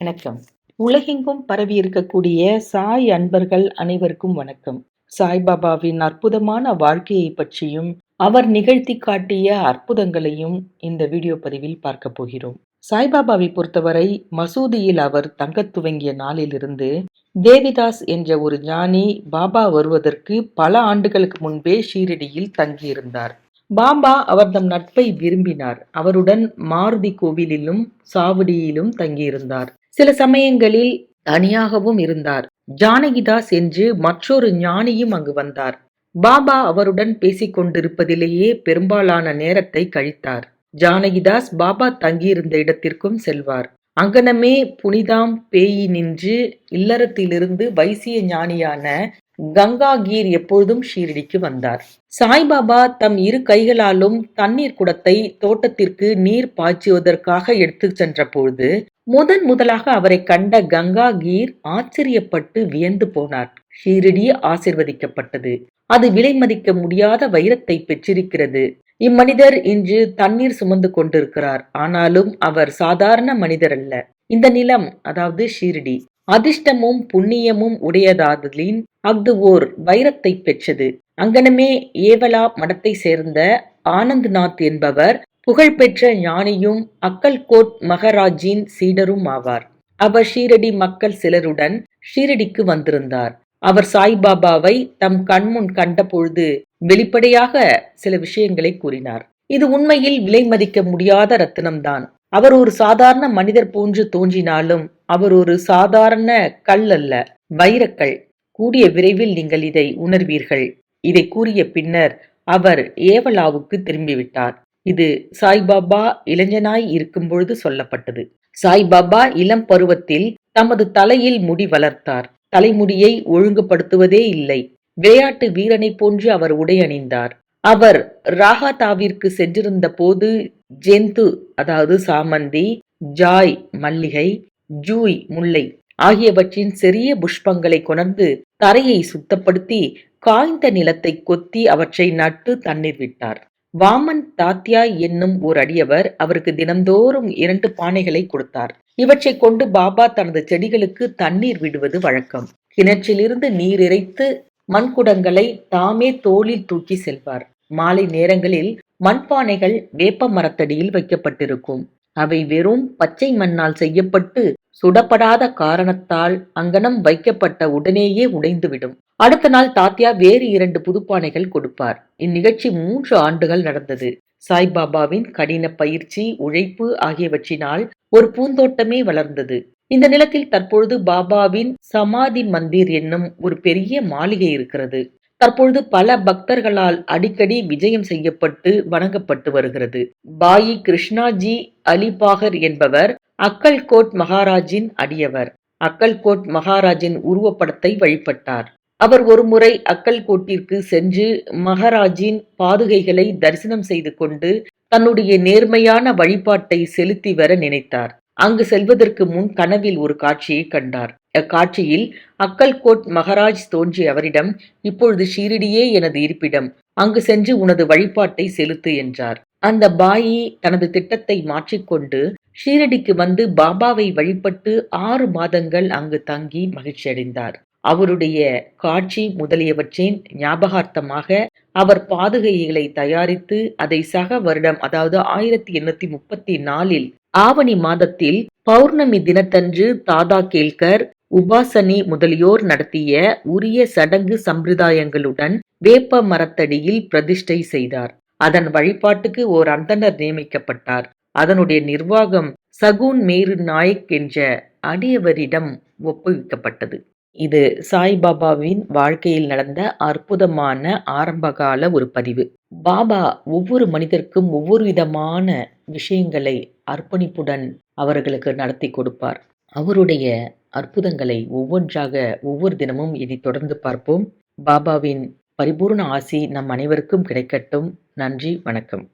வணக்கம். உலகெங்கும் பரவி இருக்கக்கூடிய சாய் அன்பர்கள் அனைவருக்கும் வணக்கம். சாய்பாபாவின் அற்புதமான வாழ்க்கையை பற்றியும் அவர் நிகழ்த்தி காட்டிய அற்புதங்களையும் இந்த வீடியோ பதிவில் பார்க்க போகிறோம். சாய்பாபாவை பொறுத்தவரை மசூதியில் அவர் தங்கத் துவங்கிய நாளிலிருந்து தேவிதாஸ் என்ற ஒரு ஞானி பாபா வருவதற்கு பல ஆண்டுகளுக்கு முன்பே ஷீரடியில் தங்கியிருந்தார். பாபா அவர்தம் நட்பை விரும்பினார். அவருடன் மாருதி கோவிலிலும் சாவடியிலும் தங்கியிருந்தார். சில சமயங்களில் தனியாகவும் இருந்தார். ஜானகிதாஸ் என்று மற்றொரு ஞானியும் அங்கு வந்தார். பாபா அவருடன் பேசிக் கொண்டிருப்பதிலேயே பெரும்பாலான நேரத்தை கழித்தார். ஜானகிதாஸ் பாபா தங்கியிருந்த இடத்திற்கும் செல்வார். அங்கனமே புனிதாம் பேயி நின்று இல்லறத்திலிருந்து வைசிய ஞானியான கங்காகீர் எப்பொழுதும் ஷீரடிக்கு வந்தார். சாய்பாபா தம் இரு கைகளாலும் தண்ணீர் குடத்தை தோட்டத்திற்கு நீர் பாய்ச்சுவதற்காக எடுத்துச் சென்ற பொழுது முதன் முதலாக அவரை கண்ட கங்கா கீர் ஆச்சரியப்பட்டு வியந்து போனார். ஷீரடி ஆசிர்வதிக்கப்பட்டது. அது விலை மதிக்க முடியாத வைரத்தை பெற்றிருக்கிறது. இம்மனிதர் இன்று தண்ணீர் சுமந்து கொண்டிருக்கிறார். ஆனாலும் அவர் சாதாரண மனிதர் அல்ல. இந்த நிலம் அதாவது ஷீரடி அதிர்ஷ்டமும் புண்ணியமும் உடையதாதலின் அஃது ஓர் வைரத்தை பெற்றது. அங்கனமே ஏவலா மடத்தை சேர்ந்த ஆனந்த்நாத் என்பவர் புகழ்பெற்ற ஞானியும் அக்கல்கோட் மகராஜின் சீடரும் ஆவார். அவர் ஷீரடி மக்கள் சிலருடன் ஷீரடிக்கு வந்திருந்தார். அவர் சாய்பாபாவை தம் கண்முன் கண்டபொழுது வெளிப்படையாக சில விஷயங்களை கூறினார். இது உண்மையில் விலை மதிக்க முடியாத ரத்தினம்தான். அவர் ஒரு சாதாரண மனிதர் போன்று தோன்றினாலும் அவர் ஒரு சாதாரண கல் அல்ல வைரக்கல். கூடிய விரைவில் நீங்கள் இதை உணர்வீர்கள். இதை கூறிய பின்னர் அவர் ஏவலாவுக்கு திரும்பிவிட்டார். இது சாய்பாபா இளைஞனாய் இருக்கும் பொழுது சொல்லப்பட்டது. சாய்பாபா இளம் பருவத்தில் தமது தலையில் முடி வளர்த்தார். தலைமுடியை ஒழுங்குபடுத்துவதே இல்லை. விளையாட்டு வீரனை போன்று அவர் உடை அணிந்தார். அவர் ராகாதாவிற்கு சென்றிருந்த போது ஜெந்து அதாவது சாமந்தி ஜாய் மல்லிகை ஜூய் முல்லை ஆகியவற்றின் சிறிய புஷ்பங்களை கொணர்ந்து தரையை சுத்தப்படுத்தி காய்ந்த நிலத்தை கொத்தி அவற்றை நட்டு தண்ணீர் விட்டார். வாமன் தாத்யா என்னும் ஓர் அடியவர் அவருக்கு தினந்தோறும் இரண்டு பானைகளை கொடுத்தார். இவற்றை கொண்டு பாபா தனது செடிகளுக்கு தண்ணீர் விடுவது வழக்கம். கிணற்றிலிருந்து நீர் இறைத்து மண்குடங்களை தாமே தோளில் தூக்கி செல்வார். மாலை நேரங்களில் மண்பானைகள் வேப்ப மரத்தடியில் வைக்கப்பட்டிருக்கும். அவை வெறும் பச்சை மண்ணால் செய்யப்பட்டு சுடப்படாத காரணத்தால் அங்கனம் வைக்கப்பட்ட உடனேயே உடைந்துவிடும். அடுத்த நாள் தாத்தியா வேறு இரண்டு புதுப்பானைகள் கொடுப்பார். இந்நிகழ்ச்சி மூன்று ஆண்டுகள் நடந்தது. சாய்பாபாவின் கடின பயிற்சி உழைப்பு ஆகியவற்றினால் ஒரு பூந்தோட்டமே வளர்ந்தது. இந்த நிலத்தில் தற்பொழுது பாபாவின் சமாதி மந்திர் என்னும் ஒரு பெரிய மாளிகை இருக்கிறது. தற்பொழுது பல பக்தர்களால் அடிக்கடி விஜயம் செய்யப்பட்டு வணங்கப்பட்டு வருகிறது. பாயி கிருஷ்ணாஜி அலிபாகர் என்பவர் அக்கல்கோட் மகாராஜின் அடியவர். அக்கல்கோட் மகாராஜின் உருவப்படத்தை வழிபட்டார். அவர் ஒருமுறை அக்கல்கோட்டிற்கு சென்று மகாராஜின் பாதுகைகளை தரிசனம் செய்து கொண்டு தன்னுடைய நேர்மையான வழிபாட்டை செலுத்தி வர நினைத்தார். அங்கு செல்வதற்கு முன் கனவில் ஒரு காட்சியை கண்டார். அக்காட்சியில் அக்கல்கோட் மகாராஜ் தோன்றிய அவரிடம் இப்பொழுது ஷீரடியே எனது இருப்பிடம். அங்கு சென்று உனது வழிபாட்டை செலுத்து என்றார். அந்த பாயி தனது திட்டத்தை மாற்றிக்கொண்டு ஷீரடிக்கு வந்து பாபாவை வழிபட்டு ஆறு மாதங்கள் அங்கு தங்கி மகிழ்ச்சியடைந்தார். அவருடைய காட்சி முதலியவற்றின் ஞாபகார்த்தமாக அவர் பாதுகைகளை தயாரித்து அதை சக வருடம் அதாவது ஆயிரத்தி எண்ணூத்தி முப்பத்தி நாலில் ஆவணி மாதத்தில் பௌர்ணமி தினத்தன்று தாதா கேல்கர் உபாசனி முதலியோர் நடத்திய உரிய சடங்கு சம்பிரதாயங்களுடன் வேப்ப மரத்தடியில் பிரதிஷ்டை செய்தார். அதன் வழிபாட்டுக்கு ஓர் அந்தனர் நியமிக்கப்பட்டார். அதனுடைய நிர்வாகம் சகுன் மேரு நாயக் என்ற அடியவரிடம் ஒப்புவிக்கப்பட்டது. இது சாய்பாபாவின் வாழ்க்கையில் நடந்த அற்புதமான ஆரம்பகால ஒரு பதிவு. பாபா ஒவ்வொரு மனிதருக்கும் ஒவ்வொரு விதமான விஷயங்களை அர்ப்பணிப்புடன் அவர்களுக்கு நடத்தி கொடுப்பார். அவருடைய அற்புதங்களை ஒவ்வொன்றாக ஒவ்வொரு தினமும் இதை தொடர்ந்து பார்ப்போம். பாபாவின் பரிபூர்ண ஆசி நம் அனைவருக்கும் கிடைக்கட்டும். நன்றி வணக்கம்.